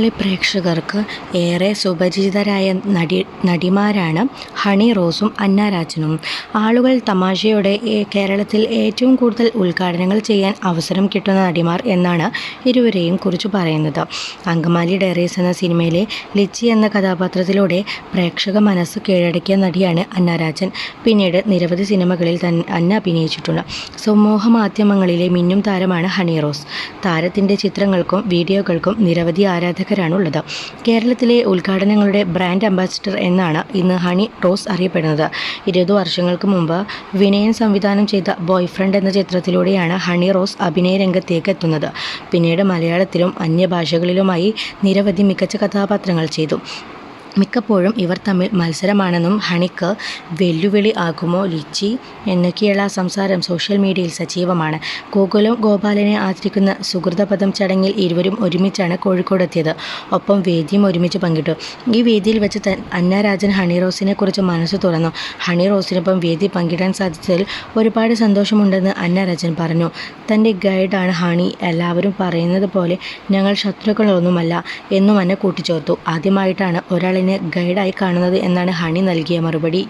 മലയാളി പ്രേക്ഷകർക്ക് ഏറെ സുപരിചിതരായ നടി നടിമാരാണ് ഹണി റോസും അന്ന രാജനും. ആളുകൾ തമാശയോടെ കേരളത്തിൽ ഏറ്റവും കൂടുതൽ ഉദ്ഘാടനങ്ങൾ ചെയ്യാൻ അവസരം കിട്ടുന്ന നടിമാർ എന്നാണ് ഇരുവരെയും കുറിച്ച് പറയുന്നത്. അങ്കമാലി ഡയറീസ് എന്ന സിനിമയിലെ ലിച്ചി എന്ന കഥാപാത്രത്തിലൂടെ പ്രേക്ഷക മനസ്സ് കീഴടക്കിയ നടിയാണ് അന്ന രാജൻ. പിന്നീട് നിരവധി സിനിമകളിൽ തന്നെ അന്ന അഭിനയിച്ചിട്ടുണ്ട്. സമൂഹ മാധ്യമങ്ങളിലെ മിന്നും താരമാണ് ഹണി റോസ്. താരത്തിന്റെ ചിത്രങ്ങൾക്കും വീഡിയോകൾക്കും നിരവധി ആരാധകരാണുള്ളത്. കേരളത്തിലെ ഉദ്ഘാടനങ്ങളുടെ ബ്രാൻഡ് അംബാസിഡർ എന്നാണ് ഇന്ന് ഹണി റോസ് അറിയപ്പെടുന്നത്. ഇരുപത് വർഷങ്ങൾക്ക് മുമ്പ് വിനയൻ സംവിധാനം ചെയ്ത ബോയ് ഫ്രണ്ട് എന്ന ചിത്രത്തിലൂടെയാണ് ഹണി റോസ് അഭിനയ രംഗത്തേക്ക് എത്തുന്നത്. പിന്നീട് മലയാളത്തിലും അന്യഭാഷകളിലുമായി നിരവധി മികച്ച കഥാപാത്രങ്ങൾ ചെയ്തു. മിക്കപ്പോഴും ഇവർ തമ്മിൽ മത്സരമാണെന്നും ഹണിക്ക് വെല്ലുവിളി ആകുമോ ലിച്ചി എന്നൊക്കെയുള്ള സംസാരം സോഷ്യൽ മീഡിയയിൽ സജീവമാണ്. ഗോകുലം ഗോപാലനെ ആദരിക്കുന്ന സുഹൃതപദം ചടങ്ങിൽ ഇരുവരും ഒരുമിച്ചാണ് കോഴിക്കോടെത്തിയത് ഒപ്പം വേദിയും ഒരുമിച്ച് പങ്കിട്ടു. ഈ വേദിയിൽ വെച്ച് അന്നരാജൻ ഹണി റോസിനെ കുറിച്ച് മനസ്സ് തുറന്നു. ഹണി റോസിനൊപ്പം വേദി പങ്കിടാൻ സാധിച്ചതിൽ ഒരുപാട് സന്തോഷമുണ്ടെന്ന് അന്നരാജൻ പറഞ്ഞു. തന്റെ ഗൈഡാണ് ഹണി. എല്ലാവരും പറയുന്നത് പോലെ ഞങ്ങൾ ശത്രുക്കളൊന്നുമല്ല എന്നും എന്നെ കൂട്ടിച്ചേർത്തു. ആദ്യമായിട്ടാണ് ഒരാളിനെ ഗൈഡായി കാണുന്നത് എന്നാണ് ഹണി നൽകിയ മറുപടി.